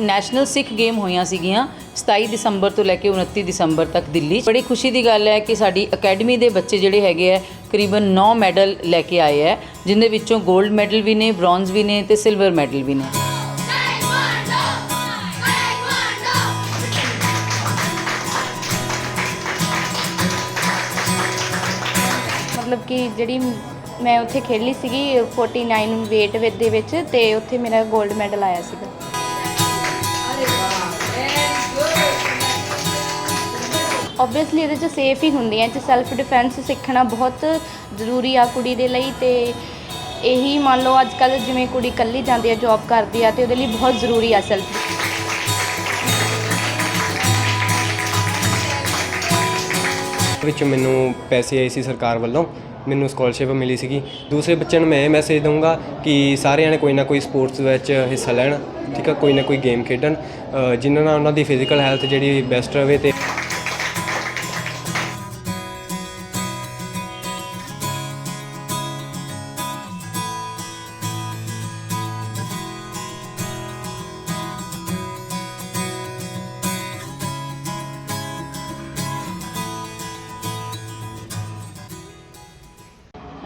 National ਸਿੱਖ game ਹੋਈਆਂ ਸੀਗੀਆਂ 27 ਦਸੰਬਰ ਤੋਂ ਲੈ ਕੇ 29 ਦਸੰਬਰ ਤੱਕ ਦਿੱਲੀ 'ਚ। ਬੜੀ ਖੁਸ਼ੀ ਦੀ ਗੱਲ ਹੈ ਕਿ ਸਾਡੀ ਅਕੈਡਮੀ ਦੇ ਬੱਚੇ ਜਿਹੜੇ ਹੈਗੇ ਆ ਕਰੀਬਨ 9 ਮੈਡਲ ਲੈ ਕੇ ਆਏ ਹੈ ਜਿਨ੍ਹਾਂ ਵਿੱਚੋਂ 골ਡ ਮੈਡਲ ਵੀ ਨੇ, ਬ੍ਰੌਂਜ਼ ਵੀ ਨੇ ਤੇ ਸਿਲਵਰ ਮੈਡਲ ਵੀ ਨੇ। ਮਤਲਬ ਕਿ ਜਿਹੜੀ ਮੈਂ ਉੱਥੇ ਖੇਡੀ ਸੀਗੀ 49 weight ਵਿੱਚ ਦੇ ਵਿੱਚ, ਤੇ ਉੱਥੇ ਮੇਰਾ 골ਡ ਮੈਡਲ ਆਇਆ ਸੀਗਾ। ਆਬਵੀਅਸਲੀ ਇਹਦੇ ਚ ਸੇਫ ਹੀ ਹੁੰਦੀਆਂ ਚ ਸੈਲਫ ਡਿਫੈਂਸ ਸਿੱਖਣਾ ਬਹੁਤ ਜ਼ਰੂਰੀ ਆ ਕੁੜੀ ਦੇ ਲਈ ਤੇ ਇਹੀ ਮੰਨ ਲਓ ਅੱਜ ਕੱਲ ਜਿਵੇਂ ਕੁੜੀ ਇਕੱਲੀ ਜਾਂਦੀ ਆ ਜੌਬ ਕਰਦੀ ਆ ਤੇ ਉਹਦੇ ਲਈ ਬਹੁਤ ਜ਼ਰੂਰੀ ਆ ਸੈਲਫ ਵਿੱਚ ਮੈਨੂੰ ਪੈਸੇ ਆਏ ਸੀ ਸਰਕਾਰ ਵੱਲੋਂ, ਮੈਨੂੰ ਸਕਾਲਰਸ਼ਿਪ ਮਿਲੀ ਸੀਗੀ। ਦੂਸਰੇ ਬੱਚਿਆਂ ਨੂੰ ਮੈਂ ਇਹ ਮੈਸੇਜ ਦਊਂਗਾ ਕਿ ਸਾਰਿਆਂ ਨੇ ਕੋਈ ਨਾ ਕੋਈ ਸਪੋਰਟਸ ਵਿੱਚ ਹਿੱਸਾ ਲੈਣ, ਠੀਕ ਆ, ਕੋਈ ਨਾ ਕੋਈ ਗੇਮ ਖੇਡਣ ਜਿਨ੍ਹਾਂ ਨਾਲ ਉਹਨਾਂ ਦੀ ਫਿਜ਼ੀਕਲ ਹੈਲਥ ਜਿਹੜੀ ਬੈਸਟ ਰਹੇ ਤੇ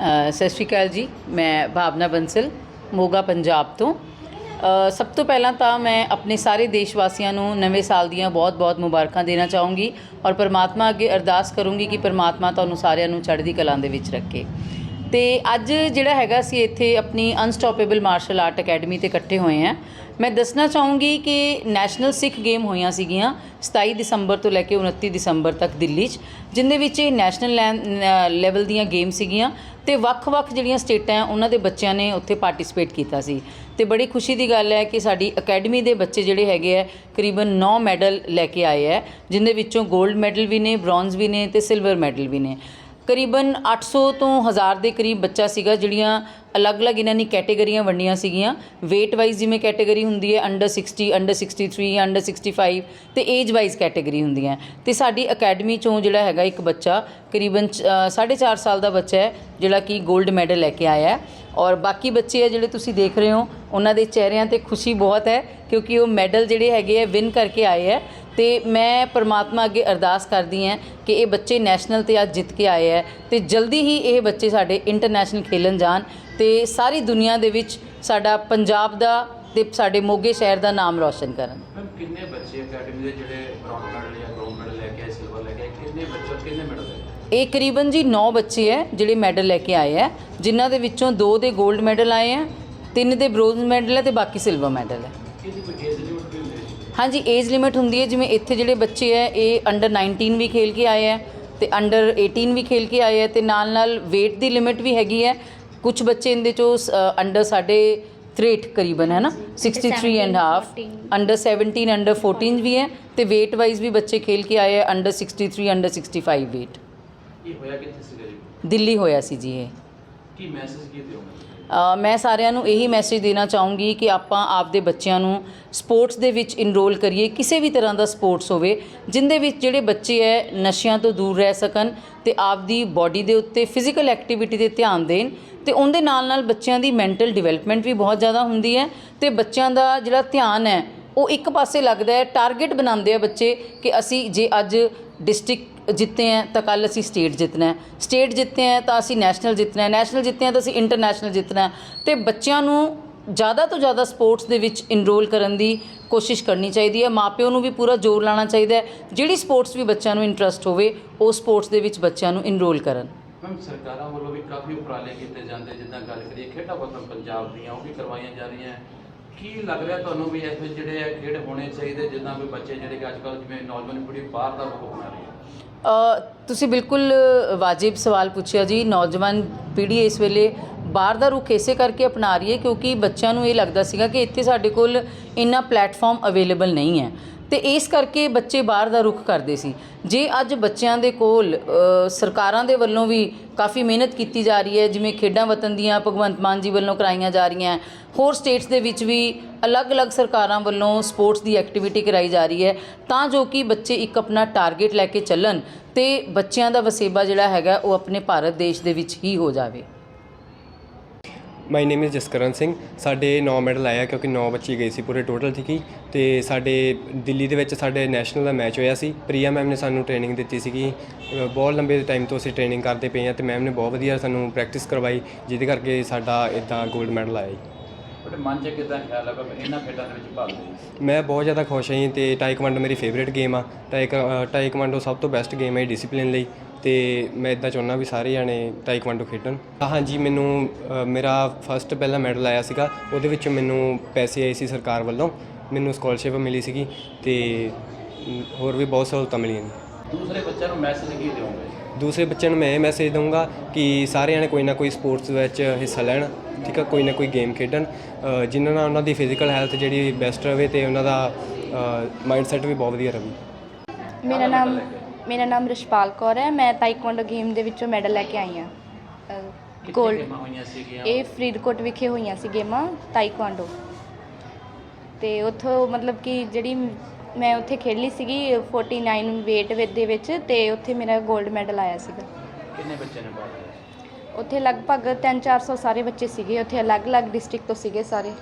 ਸਤਿ ਸ਼੍ਰੀ ਅਕਾਲ ਜੀ, ਮੈਂ ਭਾਵਨਾ ਬੰਸਲ, ਮੋਗਾ, ਪੰਜਾਬ ਤੋਂ। ਸਭ ਤੋਂ ਪਹਿਲਾਂ ਤਾਂ ਮੈਂ ਆਪਣੇ ਸਾਰੇ ਦੇਸ਼ ਵਾਸੀਆਂ ਨੂੰ ਨਵੇਂ ਸਾਲ ਦੀਆਂ ਬਹੁਤ-ਬਹੁਤ ਮੁਬਾਰਕਾਂ ਦੇਣਾ ਚਾਹੂੰਗੀ ਔਰ ਪਰਮਾਤਮਾ ਅੱਗੇ ਅਰਦਾਸ ਕਰੂੰਗੀ ਕਿ ਪਰਮਾਤਮਾ ਤੁਹਾਨੂੰ ਸਾਰਿਆਂ ਨੂੰ ਚੜ੍ਹਦੀ ਕਲਾਂ ਦੇ ਵਿੱਚ ਰੱਖੇ। ਤੇ ਅੱਜ ਜਿਹੜਾ ਹੈਗਾ ਸੀ ਇੱਥੇ ਆਪਣੀ ਅਨਸਟਾਪੇਬਲ ਮਾਰਸ਼ਲ ਆਰਟ ਅਕੈਡਮੀ ਤੇ ਇਕੱਠੇ ਹੋਏ ਆ। ਮੈਂ ਦੱਸਣਾ ਚਾਹੂੰਗੀ ਕਿ ਨੈਸ਼ਨਲ ਸਿੱਖ ਗੇਮ ਹੋਈਆਂ ਸੀਗੀਆਂ 27 ਦਸੰਬਰ ਤੋਂ ਲੈ ਕੇ 29 ਦਸੰਬਰ ਤੱਕ ਦਿੱਲੀ 'ਚ, ਜਿੰਦੇ ਵਿੱਚ ਇਹ ਨੈਸ਼ਨਲ ਲੈਵਲ ਦੀਆਂ ਗੇਮ ਸੀਗੀਆਂ ਤੇ ਵੱਖ-ਵੱਖ ਜਿਹੜੀਆਂ ਸਟੇਟਾਂ ਉਹਨਾਂ ਦੇ ਬੱਚਿਆਂ ਨੇ ਉੱਥੇ ਪਾਰਟਿਸਿਪੇਟ ਕੀਤਾ ਸੀ। ਤੇ ਬੜੀ ਖੁਸ਼ੀ ਦੀ ਗੱਲ ਹੈ ਕਿ ਸਾਡੀ ਅਕੈਡਮੀ ਦੇ ਬੱਚੇ ਜਿਹੜੇ ਹੈਗੇ ਆ ਕਰੀਬਨ 9 ਮੈਡਲ ਲੈ ਕੇ ਆਏ ਆ ਜਿੰਦੇ ਵਿੱਚੋਂ 골ਡ ਮੈਡਲ ਵੀ ਨੇ ਬ੍ਰੌਂਜ਼ ਵੀ ਨੇ ਤੇ ਸਿਲਵਰ ਮੈਡਲ ਵੀ ਨੇ। ਕਰੀਬਨ 800 ਤੋਂ ਹਜ਼ਾਰ ਦੇ ਕਰੀਬ ਬੱਚਾ ਸੀਗਾ ਜਿਹੜੀਆਂ ਅਲੱਗ-ਅਲੱਗ ਇਹਨਾਂ ਨੇ ਕੈਟੇਗਰੀਆਂ ਵੰਡੀਆਂ ਸੀਗੀਆਂ। weight ਵਾਈਜ਼ ਜਿਵੇਂ ਕੈਟੇਗਰੀ ਹੁੰਦੀ ਹੈ ਅੰਡਰ 60 ਅੰਡਰ 63 ਅੰਡਰ 65 ਤੇ ਏਜ ਵਾਈਜ਼ ਕੈਟਾਗਰੀ ਹੁੰਦੀਆਂ ਤੇ ਸਾਡੀ ਅਕੈਡਮੀ ਚੋਂ ਜਿਹੜਾ ਹੈਗਾ ਇੱਕ ਬੱਚਾ ਕਰੀਬਨ 4.5 ਸਾਲ ਦਾ ਬੱਚਾ ਹੈ, ਜਿਹੜਾ ਕਿ 골ਡ ਮੈਡਲ ਲੈ ਕੇ ਆਇਆ ਹੈ। ਔਰ ਬਾਕੀ ਬੱਚੇ ਆ ਜਿਹੜੇ ਤੁਸੀਂ ਦੇਖ ਰਹੇ ਹੋ, ਉਹਨਾਂ ਦੇ ਚਿਹਰਿਆਂ ਤੇ ਖੁਸ਼ੀ ਬਹੁਤ ਹੈ, ਕਿਉਂਕਿ ਉਹ ਮੈਡਲ ਜਿਹੜੇ ਹੈਗੇ ਆ ਵਿਨ ਕਰਕੇ ਆਏ ਹੈ। ਤੇ ਮੈਂ ਪਰਮਾਤਮਾ ਅੱਗੇ ਅਰਦਾਸ ਕਰਦੀ ਹਾਂ ਕਿ ਇਹ ਬੱਚੇ ਨੈਸ਼ਨਲ ਤੇ ਅੱਜ ਜਿੱਤ ਕੇ ਆਏ ਹੈ। ਤੇ ਜਲਦੀ ਹੀ ਇਹ ਬੱਚੇ ਸਾਡੇ ਇੰਟਰਨੈਸ਼ਨਲ ਖੇਲਣ ਜਾਣ। ਤੇ ਸਾਰੀ ਦੁਨੀਆ ਦੇ ਵਿੱਚ ਸਾਡਾ ਪੰਜਾਬ ਦਾ ਤੇ ਸਾਡੇ ਮੋਗੇ ਸ਼ਹਿਰ ਦਾ ਨਾਮ ਰੌਸ਼ਨ ਕਰਨ। ਮੈਮ ਕਿੰਨੇ ਬੱਚੇ ਅਕੈਡਮੀ ਦੇ ਜਿਹੜੇ ਬ੍ਰੌਂਜ਼ ਮੈਡਲ ਜਾਂ ਗੋਲਡ ਮੈਡਲ ਲੈ ਕੇ ਆਏ ਸਿਲਵਰ ਲੈ ਕੇ ਆਏ ਕਿੰਨੇ ਬੱਚੇ ਔਰ ਕਿੰਨੇ ਮੈਡਲ ਲੈ ਕੇ ਆਏ? ਇਹ ਕਰੀਬਨ ਜੀ 9 ਬੱਚੇ ਹੈ ਜਿਹੜੇ ਮੈਡਲ ਲੈ ਕੇ ਆਏ ਹੈ ਜਿਨ੍ਹਾਂ ਦੇ ਵਿੱਚੋਂ 2 ਦੇ 골ਡ ਮੈਡਲ ਆਏ ਹੈ 3 ਦੇ ਬ੍ਰੋਂਜ਼ ਮੈਡਲ ਹੈ ਤੇ ਬਾਕੀ ਸਿਲਵਰ ਮੈਡਲ ਹੈ ਇਹਦੀ ਕੋਈ ਏਜ ਲਿਮਿਟ ਵੀ ਹੁੰਦੀ ਹੈ ਹਾਂਜੀ ਏਜ ਲਿਮਿਟ ਹੁੰਦੀ ਹੈ ਜਿਵੇਂ ਇੱਥੇ ਜਿਹੜੇ ਬੱਚੇ ਹੈ ਇਹ ਅੰਡਰ 19 ਵੀ ਖੇਲ ਕੇ ਆਏ ਹੈ ਤੇ ਅੰਡਰ 18 ਵੀ ਖੇਲ ਕੇ ਆਏ ਹੈ ਤੇ ਨਾਲ ਨਾਲ weight ਦੀ ਲਿਮਿਟ ਵੀ ਹੈਗੀ ਹੈ ਕੁਝ ਬੱਚੇ ਇਹਦੇ ਚੋਂ ਅੰਡਰ ਸਾਡੇ 63 ਕਰੀਬਨ ਹੈ ਨਾ 63 ਐਂਡ ਹਾਫ 14 ਅੰਡਰ 17 ਅੰਡਰ 14 ਵੀ ਹੈ ਤੇ weight ਵਾਈਜ਼ ਵੀ ਬੱਚੇ ਖੇਲ ਕੇ ਆਏ ਹੈ ਅੰਡਰ 63 ਅੰਡਰ 65 weight ਇਹ ਹੋਇਆ ਕਿੱਥੇ ਜੀ? ਦਿੱਲੀ ਹੋਇਆ ਸੀ ਜੀ ਇਹ। ਕੀ ਮੈਸੇਜ ਕੀ ਦਿਓਗੇ? ਮੈਂ ਸਾਰਿਆਂ ਨੂੰ ਇਹੀ ਮੈਸੇਜ ਦੇਣਾ ਚਾਹੂੰਗੀ ਕਿ ਆਪਾਂ ਆਪਦੇ ਬੱਚਿਆਂ ਨੂੰ ਸਪੋਰਟਸ ਦੇ ਵਿੱਚ ਇਨਰੋਲ ਕਰੀਏ, ਕਿਸੇ ਵੀ ਤਰ੍ਹਾਂ ਦਾ ਸਪੋਰਟਸ ਹੋਵੇ, ਜਿੰਦੇ ਵਿੱਚ ਜਿਹੜੇ ਬੱਚੇ ਹੈ ਨਸ਼ਿਆਂ ਤੋਂ ਦੂਰ ਰਹਿ ਸਕਣ ਤੇ ਆਪਦੀ ਬਾਡੀ ਦੇ ਉੱਤੇ ਫਿਜ਼ੀਕਲ ਐਕਟੀਵਿਟੀ ਤੇ ਧਿਆਨ ਦੇਣ ਤੇ ਉਹਦੇ ਨਾਲ ਨਾਲ ਬੱਚਿਆਂ ਦੀ ਮੈਂਟਲ ਡਿਵੈਲਪਮੈਂਟ ਵੀ ਬਹੁਤ ਜ਼ਿਆਦਾ ਹੁੰਦੀ ਹੈ ਤੇ ਬੱਚਿਆਂ ਦਾ ਜਿਹੜਾ ਧਿਆਨ ਹੈ ਉਹ ਇੱਕ ਪਾਸੇ ਲੱਗਦਾ ਹੈ ਟਾਰਗੇਟ ਬਣਾਉਂਦੇ ਆ ਬੱਚੇ ਕਿ ਅਸੀਂ ਜੇ ਅੱਜ ਡਿਸਟ੍ਰਿਕਟ ਜਿੱਤੇ ਆ ਤਾਂ ਕੱਲ ਅਸੀਂ ਸਟੇਟ ਜਿੱਤਣਾ ਸਟੇਟ ਜਿੱਤੇ ਆ ਤਾਂ ਅਸੀਂ ਨੈਸ਼ਨਲ ਜਿੱਤਣਾ ਨੈਸ਼ਨਲ ਜਿੱਤੇ ਆ ਤਾਂ ਅਸੀਂ ਇੰਟਰਨੈਸ਼ਨਲ ਜਿੱਤਣਾ ਹੈ। ਤੇ ਬੱਚਿਆਂ ਨੂੰ ਜ਼ਿਆਦਾ ਤੋਂ ਜ਼ਿਆਦਾ ਸਪੋਰਟਸ ਦੇ ਵਿੱਚ ਇਨਰੋਲ ਕਰਨ ਦੀ ਕੋਸ਼ਿਸ਼ ਕਰਨੀ ਚਾਹੀਦੀ ਹੈ। ਮਾਪਿਓ ਨੂੰ ਵੀ ਪੂਰਾ ਜ਼ੋਰ ਲਾਉਣਾ ਚਾਹੀਦਾ ਹੈ। ਜਿਹੜੀ ਸਪੋਰਟਸ ਵੀ ਬੱਚਿਆਂ ਨੂੰ ਇੰਟਰਸਟ ਹੋਵੇ, ਉਹ ਸਪੋਰਟਸ ਦੇ ਵਿੱਚ ਬੱਚਿਆਂ ਨੂੰ ਇਨਰੋਲ ਕਰਨ। ਮੈਮ, ਸਰਕਾਰਾਂ ਵੱਲੋਂ ਵੀ ਕਾਫੀ ਉਪਰਾਲੇ ਕੀਤੇ ਜਾਂਦੇ, ਜਿੱਦਾਂ ਗੱਲ ਕਰੀਏ ਖੇਡਾਂ ਵਤਨ ਪੰਜਾਬ ਦੀਆਂ, ਉਹ ਵੀ ਕਰਵਾਈਆਂ ਜਾ ਰਹੀਆਂ ਕੀ ਲੱਗ ਰਿਹਾ ਤੁਹਾਨੂੰ ਵੀ ਇਸ ਵਿੱਚ ਜਿਹੜੇ ਆ ਖੇਡ ਹੋਣੇ ਚਾਹੀਦੇ, ਜਿੱਦਾਂ ਵੀ ਬੱਚੇ ਜਿਹੜੇ ਕਿ ਅੱਜ ਜਿਵੇਂ ਨੌਜਵਾਨ ਪੀੜ੍ਹੀ ਬਾਹਰ ਦਾ ਰੁਖ ਬਣਾ ਰਹੀ ਹੈ ਤੁਸੀਂ ਬਿਲਕੁਲ ਵਾਜਿਬ ਸਵਾਲ ਪੁੱਛਿਆ ਜੀ। ਨੌਜਵਾਨ ਪੀੜ੍ਹੀ ਇਸ ਵੇਲੇ ਬਾਹਰ ਦਾ ਰੁਖ ਇਸੇ ਕਰਕੇ ਅਪਣਾ ਰਹੀ ਹੈ ਕਿਉਂਕਿ ਬੱਚਿਆਂ ਨੂੰ ਇਹ ਲੱਗਦਾ ਸੀਗਾ ਕਿ ਇੱਥੇ ਸਾਡੇ ਕੋਲ ਇੰਨਾ ਪਲੇਟਫਾਰਮ ਅਵੇਲੇਬਲ ਨਹੀਂ ਹੈ। ਤੇ ਇਸ ਕਰਕੇ ਬੱਚੇ ਬਾਹਰ ਦਾ ਰੁਖ ਕਰਦੇ ਸੀ। ਜੇ ਅੱਜ ਬੱਚਿਆਂ ਦੇ ਕੋਲ ਸਰਕਾਰਾਂ ਦੇ ਵੱਲੋਂ ਵੀ ਕਾਫੀ ਮਿਹਨਤ ਕੀਤੀ ਜਾ ਰਹੀ ਹੈ, ਜਿਵੇਂ ਖੇਡਾਂ ਵਤਨ ਦੀਆਂ ਭਗਵੰਤ ਮਾਨ ਜੀ ਵੱਲੋਂ ਕਰਾਈਆਂ ਜਾ ਰਹੀਆਂ, ਹੋਰ ਸਟੇਟਸ ਦੇ ਵਿੱਚ ਵੀ ਅਲੱਗ-ਅਲੱਗ ਸਰਕਾਰਾਂ ਵੱਲੋਂ ਸਪੋਰਟਸ ਦੀ ਐਕਟੀਵਿਟੀ ਕਰਾਈ ਜਾ ਰਹੀ ਹੈ, ਤਾਂ ਜੋ ਕਿ ਬੱਚੇ ਇੱਕ ਆਪਣਾ ਟਾਰਗੇਟ ਲੈ ਕੇ ਚੱਲਣ ਤੇ ਬੱਚਿਆਂ ਦਾ ਵਸੇਬਾ ਜਿਹੜਾ ਹੈਗਾ ਉਹ ਆਪਣੇ ਭਾਰਤ ਦੇਸ਼ ਦੇ ਵਿੱਚ ਹੀ ਹੋ ਜਾਵੇ। My name is Jaskaran Singh ਸਾਡੇ 9 ਮੈਡਲ ਆਇਆ ਕਿਉਂਕਿ 9 ਬੱਚੇ ਗਏ ਸੀ ਪੂਰੇ ਟੋਟਲ ਠੀਕ ਹੀ ਤੇ ਸਾਡੇ ਦਿੱਲੀ ਦੇ ਵਿੱਚ ਸਾਡੇ ਨੈਸ਼ਨਲ ਦਾ ਮੈਚ ਹੋਇਆ ਸੀ। ਪ੍ਰੀਆ ਮੈਮ ਨੇ ਸਾਨੂੰ ਟ੍ਰੇਨਿੰਗ ਦਿੱਤੀ ਸੀਗੀ। ਬਹੁਤ ਲੰਬੇ ਟਾਈਮ ਤੋਂ ਅਸੀਂ ਟ੍ਰੇਨਿੰਗ ਕਰਦੇ ਪਏ ਹਾਂ ਤੇ ਮੈਮ ਨੇ ਬਹੁਤ ਵਧੀਆ ਸਾਨੂੰ ਪ੍ਰੈਕਟਿਸ ਕਰਵਾਈ, ਜਿਹਦੇ ਕਰਕੇ ਸਾਡਾ ਇਦਾਂ 골ਡ ਮੈਡਲ ਆਇਆ ਜੀ। ਤੁਹਾਡੇ ਮਨ 'ਚ ਕਿਦਾਂ ਖਿਆਲ ਹੈ ਕਿ ਇਹਨਾਂ ਖੇਡਾਂ ਦੇ ਵਿੱਚ ਭਾਗ ਲਈਏ ਮੈਂ ਬਹੁਤ ਜ਼ਿਆਦਾ ਖੁਸ਼ ਹਾਂ ਜੀ ਤੇ ਟਾਈਕਵਾਂਡੋ ਮੇਰੀ ਫੇਵਰੇਟ ਗੇਮ ਆ। ਟਾਈਕ ਅ, ਟਾਈਕਵਾਂਡੋ ਸਭ ਤੋਂ ਬੈਸਟ ਗੇਮ ਹੈ ਡਿਸਪਲਿਨ ਲਈ ਤੇ ਮੈਂ ਇਦਾਂ ਚਾਹੁੰਦਾ ਵੀ ਸਾਰੇ ਜਾਣੇ ਟਾਈਕਵਾਂਡੋ ਖੇਡਣ। ਹਾਂਜੀ ਮੈਨੂੰ ਅ, ਮੇਰਾ ਫਸਟ ਪਹਿਲਾ ਮੈਡਲ ਆਇਆ ਸੀਗਾ। ਉਹਦੇ ਵਿੱਚ ਮੈਨੂੰ ਪੈਸੇ ਆਏ ਸੀ ਸਰਕਾਰ ਵੱਲੋਂ। ਮੈਨੂੰ ਸਕਾਲਰਸ਼ਿਪ ਮਿਲੀ ਸੀਗੀ ਤੇ ਮ, ਹੋਰ ਵੀ ਬਹੁਤ ਸਹੂਲਤਾਂ ਮਿਲੀਆਂ ਨੇ। ਦੂਸਰੇ ਬੱਚਿਆਂ ਨੂੰ ਮੈਸੇਜ ਕੀ ਦਿਓਗੇ? ਦੂਸਰੇ ਬੱਚਿਆਂ ਨੂੰ ਮੈਂ ਇਹ ਮੈਸੇਜ ਦਊਂਗਾ ਕਿ ਸਾਰੇ ਜਾਣੇ ਕੋਈ ਨਾ ਕੋਈ ਸਪੋਰਟਸ ਵਿੱਚ ਹਿੱਸਾ ਲੈਣ ਠੀਕ ਆ? ਕੋਈ ਨਾ ਕੋਈ ਗੇਮ ਖੇਡਣ। ਅ, ਜਿਨ੍ਹਾਂ ਨਾਲ ਉਹਨਾਂ ਦੀ ਫਿਜ਼ੀਕਲ ਹੈਲਥ ਜਿਹੜੀ ਬੈਸਟ ਰਵੇ ਤੇ ਉਹਨਾਂ ਦਾ ਮਾਈਂਡਸੈਟ ਵੀ ਬਹੁਤ ਵਧੀਆ ਰਵੇ ਮੇਰਾ ਨਾਮ ਮੇਰਾ ਨਾਮ ਰਿਸ਼ਪਾਲ ਕੌਰ ਹੈ। ਮੈਂ ਤਾਈਕਵਾਂਡੋ ਗੇਮ ਦੇ ਵਿੱਚੋਂ ਮੈਡਲ ਲੈ ਕੇ ਆਈ ਹਾਂ। ਕਿੰਨੀਆਂ ਗੋਲਡ ਗੇਮਾਂ ਹੋਈਆਂ ਸੀਗੀਆਂ? ਇਹ ਫਰੀਦਕੋਟ ਵਿਖੇ ਹੋਈਆਂ ਸੀ ਗੇਮਾਂ ਤਾਈਕਵਾਂਡੋ ਤੇ ਉੱਥੋਂ ਮਤਲਬ ਕਿ ਜਿਹੜੀ ਮੈਂ ਉੱਥੇ ਖੇਡ ਸੀਗੀ 49 weight ਦੇ ਵਿੱਚ ਤੇ ਉੱਥੇ ਮੇਰਾ 골ਡ ਮੈਡਲ ਆਇਆ ਸੀਗਾ। ਕਿੰਨੇ ਬੱਚੇ ਨੇ ਭਾਗ ਲਿਆ ਉੱਥੇ ਲਗਭਗ 3-400 ਸਾਰੇ ਬੱਚੇ ਸੀਗੇ ਉੱਥੇ ਅਲੱਗ-ਅਲੱਗ ਡਿਸਟ੍ਰਿਕਟ ਤੋਂ ਸੀਗੇ ਸਾਰੇ।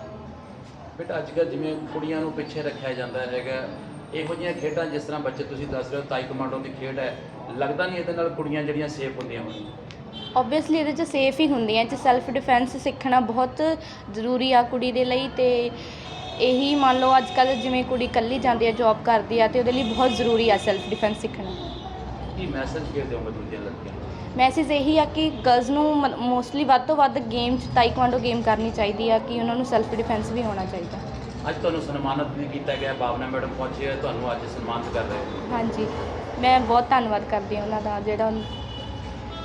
ਬੇਟਾ ਅੱਜ ਕੱਲ੍ਹ ਜਿਵੇਂ ਕੁੜੀਆਂ ਨੂੰ ਪਿੱਛੇ ਰੱਖਿਆ ਜਾਂਦਾ ਹੈਗਾ ਇਹੋ ਜਿਹੀਆਂ ਖੇਡਾਂ ਜਿਸ ਤਰ੍ਹਾਂ ਬੱਚੇ ਤੁਸੀਂ ਦੱਸ ਰਹੇ ਹੋ ਤਾਈ ਕਮਾਂਡੋ ਦੀ ਖੇਡ ਹੈ ਲੱਗਦਾ ਨਹੀਂ ਇਹਦੇ ਨਾਲ ਕੁੜੀਆਂ ਜਿਹੜੀਆਂ ਸੇਫ ਹੁੰਦੀਆਂ ਹੋਣਗੀਆਂ? ਓਬਵੀਅਸਲੀ ਇਹਦੇ ਚ ਸੇਫ ਹੀ ਹੁੰਦੀਆਂ ਇਹ ਚ ਸੈਲਫ ਡਿਫੈਂਸ ਸਿੱਖਣਾ ਬਹੁਤ ਜ਼ਰੂਰੀ ਆ ਕੁੜੀ ਦੇ ਲਈ ਤੇ ਇਹੀ ਮੰਨ ਲਓ ਅੱਜ ਕੱਲ ਜਿਵੇਂ ਕੁੜੀ ਇਕੱਲੀ ਜਾਂਦੀ ਹੈ ਜੌਬ ਕਰਦੀ ਆ ਤੇ ਉਹਦੇ ਲਈ ਬਹੁਤ ਜ਼ਰੂਰੀ ਆ ਸੈਲਫ ਡਿਫੈਂਸ ਸਿੱਖਣਾ ਕੀ ਮੈਸੇਜ ਕੀ ਦਿਓਗੇ ਦੂਜੀਆਂ ਲੜਕੀਆਂ ਨੂੰ? ਮੈਸੇਜ ਇਹੀ ਆ ਕਿ ਗਰਲਸ ਨੂੰ ਮੋਸਟਲੀ ਵੱਧ ਤੋਂ ਵੱਧ ਗੇਮ ਚ ਤਾਈਕਵਾਂਡੋ ਗੇਮ ਕਰਨੀ ਚਾਹੀਦੀ ਆ ਕਿ ਉਹਨਾਂ ਨੂੰ ਸੈਲਫ ਡਿਫੈਂਸ ਵੀ ਹੋਣਾ ਚਾਹੀਦਾ। ਅੱਜ ਤੁਹਾਨੂੰ ਸਨਮਾਨਿਤ ਵੀ ਕੀਤਾ ਗਿਆ ਭਾਵਨਾ ਮੈਡਮ ਪਹੁੰਚੀ ਹੈ ਤੁਹਾਨੂੰ ਅੱਜ ਸਨਮਾਨਿਤ ਕਰ ਰਹੇ ਹੋ ਹਾਂਜੀ ਮੈਂ ਬਹੁਤ ਧੰਨਵਾਦ ਕਰਦੀ ਹਾਂ ਉਹਨਾਂ ਦਾ ਜਿਹੜਾ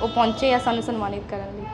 ਉਹ ਪਹੁੰਚੇ ਆ ਸਾਨੂੰ ਸਨਮਾਨਿਤ ਕਰਨ ਲਈ।